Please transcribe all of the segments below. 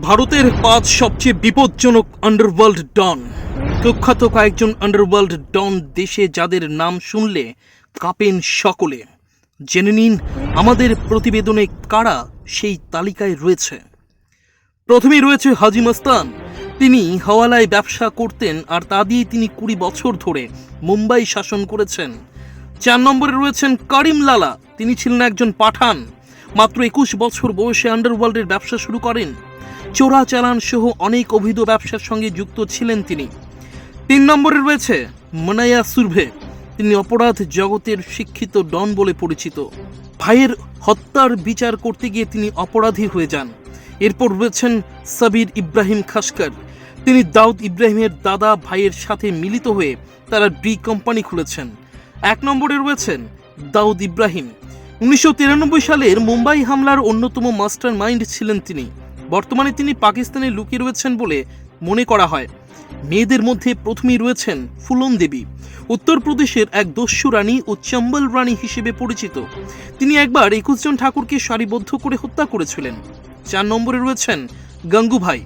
ভারতের পাঁচ সবচেয়ে বিপজ্জনক আন্ডারওয়ার্ল্ড ডন কুখ্যাত কয়েকজন আন্ডারওয়ার্ল্ড ডন দেশে যাদের নাম শুনলে কাঁপেন সকলে। জেনে নিন, আমাদের প্রতিবেদনে কারা সেই তালিকায় রয়েছে। প্রথমেই রয়েছে হাজি মাস্তান। তিনি হাওয়ালায় ব্যবসা করতেন আর তা দিয়ে তিনি কুড়ি বছর ধরে মুম্বাই শাসন করেছেন। চার নম্বরে রয়েছেন করিম লালা। তিনি ছিলেন একজন পাঠান। মাত্র একুশ বছর বয়সে আন্ডারওয়ার্ল্ডের ব্যবসা শুরু করেন। চোরাচালান সহ অনেক অবৈধ ব্যবসার সঙ্গে যুক্ত ছিলেন তিনি। তিন নম্বরে রয়েছে মনায়া সুরভে। তিনি অপরাধ জগতের শিক্ষিত ডন বলে পরিচিত। ভাইয়ের হত্যার বিচার করতে গিয়ে তিনি অপরাধী হয়ে যান। এরপর রয়েছেন সাবির ইব্রাহিম খাসকার। তিনি দাউদ ইব্রাহিমের দাদা ভাইয়ের সাথে মিলিত হয়ে তারা ডি কোম্পানি খুলেছেন। এক নম্বরে রয়েছেন দাউদ ইব্রাহিম। উনিশশো তিরানব্বই সালের মুম্বাই হামলার অন্যতম মাস্টার মাইন্ড ছিলেন তিনি। বর্তমানে তিনি পাকিস্তানে লুকিয়ে রয়েছেন বলে মনে করা হয়। মেয়েদের মধ্যে প্রথমেই রয়েছেন ফুলন দেবী। উত্তরপ্রদেশের এক দস্যু রানী ও চম্বল রানী হিসেবে পরিচিত। তিনি একবার একুশ জন ঠাকুরকে সারিবদ্ধ করে হত্যা করেছিলেন। চার নম্বরে রয়েছেন গঙ্গুভাই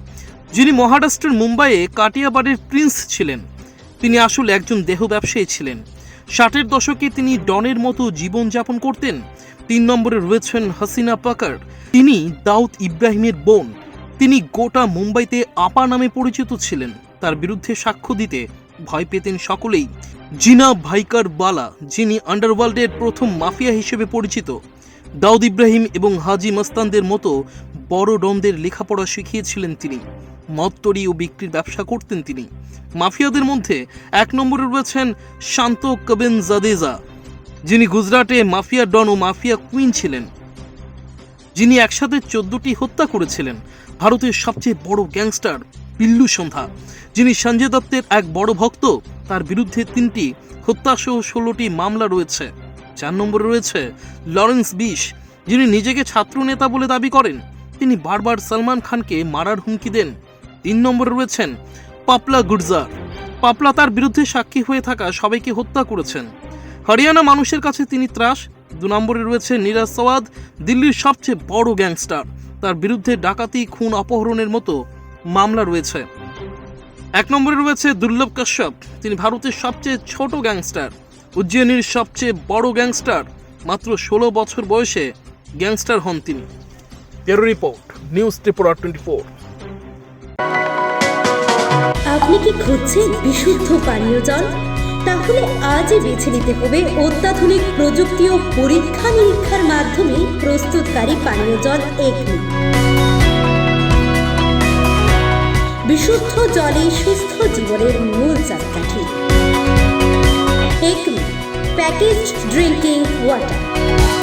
যিনি মহারাষ্ট্রের মুম্বাইয়ে কাটিয়াবাড়ির প্রিন্স ছিলেন। তিনি আসলে একজন দেহ ব্যবসায়ী ছিলেন। ষাটের দশকে তিনি ডনের মতো জীবনযাপন করতেন। তিন নম্বরে রয়েছেন হাসিনা পাকার। তিনি দাউদ ইব্রাহিমের বোন। তিনি গোটা মুম্বাইতে আপা নামে পরিচিত ছিলেন। তার বিরুদ্ধে সাক্ষ্য দিতে ভয় পেতেন সকলেই। জিনা ভাইকার বালা, যিনি আন্ডারওয়ার্ল্ডের প্রথম মাফিয়া হিসেবে পরিচিত, দাউদ ইব্রাহিম এবং হাজি মস্তানদের মতো বড় ডনদের লেখাপড়া শিখিয়েছিলেন তিনি। মদ ও বিক্রির ব্যবসা করতেন তিনি। মাফিয়াদের মধ্যে এক নম্বরে রয়েছেন শান্ত কবেন জাদেজা যিনি গুজরাটে মাফিয়া ডন ও মাফিয়া কুইন ছিলেন। যিনি একসাথে চোদ্দটি হত্যা করেছিলেন। ভারতের সবচেয়ে বড় গ্যাংস্টার পিল্লু সন্ধ্যা, যিনি সঞ্জয় দত্তের এক বড় ভক্ত, তার বিরুদ্ধে তিনটি হত্যাসহ ষোলোটি মামলা রয়েছে। চার নম্বরে রয়েছে লরেন্স বিশ, যিনি নিজেকে ছাত্র নেতা বলে দাবি করেন। তিনি বারবার সলমান খানকে মারার হুমকি দেন। তিন নম্বরে রয়েছেন পাপলা গুর্জার। পাপলা তার বিরুদ্ধে সাক্ষী হয়ে থাকা সবাইকে হত্যা করেছেন। হরিয়ানা মানুষের কাছে তিনি ত্রাস। দু নম্বরে রয়েছে নিরাজ সওয়াদ, দিল্লির সবচেয়ে বড় গ্যাংস্টার। তার বিরুদ্ধে ডাকাতি, খুন অপহরণের মতো মামলা রয়েছে। এক নম্বরে রয়েছে দুর্লভ কাশ্যপ। তিনি ভারতের সবচেয়ে ছোট গ্যাংস্টার। উজ্জয়িনীর সবচেয়ে বড় গ্যাংস্টার। মাত্র ষোলো বছর বয়সে গ্যাংস্টার হন তিনি। Report, news Tripura twenty four. আপনি কি খুঁজছেন বিশুদ্ধ পানীয় জল? তাহলে আজই বেছে নিতে হবে অত্যাধুনিক প্রযুক্তি ও পরীক্ষা নিরীক্ষার মাধ্যমে প্রস্তুতকারী পানীয় জল একমি বিশুদ্ধ জলে সুস্থ জীবনের মূল চাকাঠি। Package drinking water